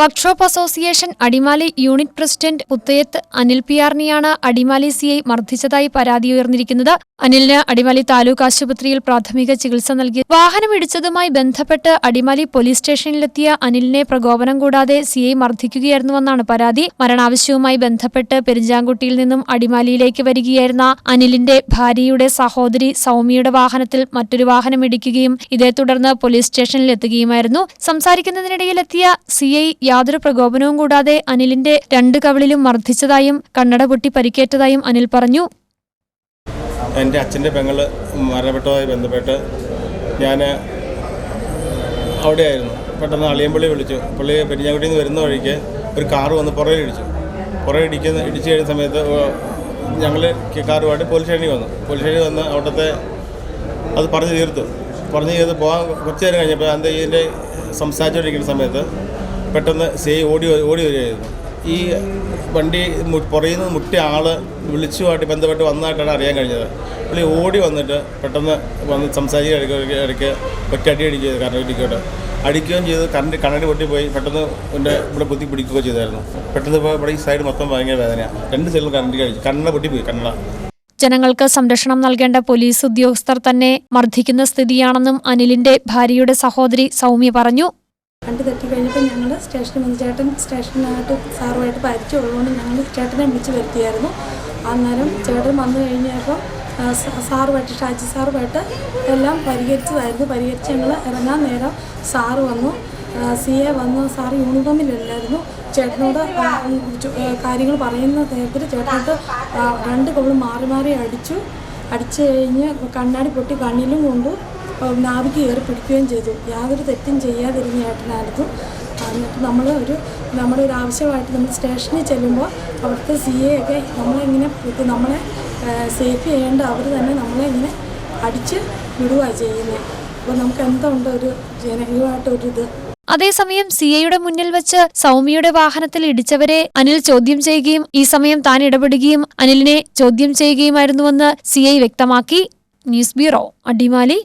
Workshop association Adimali unit president Puthayath Anil പിയാർണിയാണ് Adimali CI മർദ്ദിച്ചതായി പരാതി ഉയർന്നിരിക്കുന്നത്. അനിലിന് അടിമാലി താലൂക്ക് ആശുപത്രിയിൽ പ്രാഥമിക ചികിത്സ നൽകി. വാഹനമിടിച്ചതുമായി ബന്ധപ്പെട്ട് അടിമാലി പോലീസ് സ്റ്റേഷനിലെത്തിയ അനിലിനെ പ്രകോപനം കൂടാതെ സിഐ മർദ്ദിക്കുകയായിരുന്നുവെന്നാണ് പരാതി. മരണാവശ്യവുമായി ബന്ധപ്പെട്ട് പെരിഞ്ചാങ്കുട്ടിയിൽ നിന്നും അടിമാലിയിലേക്ക് വരികയായിരുന്ന അനിലിന്റെ ഭാര്യയുടെ സഹോദരി സൗമ്യയുടെ വാഹനത്തിൽ മറ്റൊരു വാഹനം ഇടിക്കുകയും ഇതേ തുടർന്ന് പോലീസ് സ്റ്റേഷനിൽ എത്തുകയുമായിരുന്നു സംസാരിക്കുന്നതിനിടയിലെത്തിയ സിഐ യാതൊരു പ്രകോപനവും കൂടാതെ അനിലിന്റെ രണ്ട് കവിളിലും മർദ്ദിച്ചതായും കണ്ണട പൊട്ടി പരിക്കേറ്റതായും അനിൽ പറഞ്ഞു. എന്റെ അച്ഛന്റെ പെങ്ങൾ മരണപ്പെട്ടതുമായി ബന്ധപ്പെട്ട് ഞാൻ അവിടെയായിരുന്നു. പെട്ടെന്ന് അളിയമ്പള്ളി വിളിച്ചു. പുള്ളി പെരിഞ്ഞാകുട്ടിയിൽ നിന്ന് വരുന്ന വഴിക്ക് ഒരു കാറ് വന്ന് പുറകെ ഇടിച്ചു. പുറകെ ഇടിക്കുന്ന ഇടിച്ചു കഴിഞ്ഞ സമയത്ത് ഞങ്ങൾ കാറുമായിട്ട് പോലീസ് സ്റ്റേഷനിൽ വന്നു. പോലീസ് സ്റ്റേഷനിൽ വന്ന് അവിടുത്തെ അത് പറഞ്ഞു തീർത്തു. പറഞ്ഞു ചെയ്ത് പോകാൻ കുറച്ച് നേരം കഴിഞ്ഞപ്പോൾ അതിന്റെ ഇതിന്റെ സംസാരിച്ചുകൊണ്ടിരിക്കുന്ന സമയത്ത് പെട്ടെന്ന് സേ ഓടി ഓടി വരികയായിരുന്നു. ഈ വണ്ടി പുറയുന്ന നിന്ന് ആൾ വിളിച്ചുമായിട്ട് ബന്ധപ്പെട്ട് വന്നതായിട്ടാണ് അറിയാൻ കഴിഞ്ഞത്. പുള്ളി ഓടി വന്നിട്ട് പെട്ടെന്ന് വന്ന് സംസാരിക്കുക ഇടയ്ക്ക് ഇടയ്ക്ക് ഒറ്റയടി അടിക്കുക കറണ്ട് ഇടിക്കോട്ട് അടിക്കുകയും ചെയ്ത് കറണ്ട് കണ്ണടി പൊട്ടിപ്പോയി. പെട്ടെന്ന് എന്റെ ഇവിടെ കുത്തി പിടിക്കുകയോ ചെയ്തായിരുന്നു. പെട്ടെന്ന് ഇപ്പോൾ ഇവിടെ ഈ സൈഡ് മൊത്തം ഭയങ്കര വേദനയാണ് രണ്ട് സൈഡിലും കറണ്ട് കഴിച്ചു കണ്ണ പൊട്ടിപ്പോയി കണ്ണട ജനങ്ങൾക്ക് സംരക്ഷണം നൽകേണ്ട പോലീസ് ഉദ്യോഗസ്ഥർ തന്നെ മർദ്ദിക്കുന്ന സ്ഥിതിയാണെന്നും അനിലിന്റെ ഭാര്യയുടെ സഹോദരി സൗമ്യ പറഞ്ഞു. കണ്ടു തെറ്റി കഴിഞ്ഞപ്പോൾ ഞങ്ങൾ സ്റ്റേഷനിൽ വന്ന് ചേട്ടൻ സ്റ്റേഷനായിട്ട് സാറുമായിട്ട് പരിചയമുള്ളതുകൊണ്ട് ഞങ്ങൾ ചേട്ടനെ വിളിച്ച് വരുത്തിയായിരുന്നു. അന്നേരം ചേട്ടൻ വന്നു കഴിഞ്ഞപ്പോൾ സാറുമായിട്ട് ഷാജി സാറുമായിട്ട് എല്ലാം പരിഹരിച്ചതായിരുന്നു. പരിഹരിച്ച് ഞങ്ങൾ ഇറങ്ങാൻ നേരം സാറ് വന്നു. സി എ വന്ന് സാറ് യൂണിഫോമിലല്ലായിരുന്നു. ചേട്ടനോട് കാര്യങ്ങൾ പറയുന്ന നേരത്തിൽ ചേട്ടനോട് രണ്ട് കോളും മാറി മാറി അടിച്ചു. അടിച്ചു കഴിഞ്ഞ് കണ്ണാടി പൊട്ടി കണ്ണിലും കൊണ്ടു നാവിക്ക് കയറി പിടിക്കുകയും ചെയ്തു. യാതൊരു തെറ്റും ചെയ്യാതിരുന്ന ഏട്ടനായിരുന്നു. എന്നിട്ട് നമ്മൾ ഒരു നമ്മുടെ ഒരു ആവശ്യമായിട്ട് നമ്മൾ സ്റ്റേഷനിൽ ചെല്ലുമ്പോൾ അവിടുത്തെ സി എ ഒക്കെ നമ്മളിങ്ങനെ നമ്മളെ സേഫ് ചെയ്യേണ്ട അവർ തന്നെ നമ്മളെ ഇങ്ങനെ അടിച്ച് വിടുകയാണ് ചെയ്യുന്നത് അപ്പോൾ നമുക്ക് എന്തുണ്ട് ഒരു ജനകീയമായിട്ടൊരിത് അതേസമയം സിഐയുടെ മുന്നിൽ വെച്ച് സൗമ്യയുടെ വാഹനത്തിൽ ഇടിച്ചവരെ അനിൽ ചോദ്യം ചെയ്യുകയും ഈ സമയം താൻ ഇടപെടുകയും അനിലിനെ ചോദ്യം ചെയ്യുകയുമായിരുന്നുവെന്ന് സിഐ വ്യക്തമാക്കി. News bureau Adimali.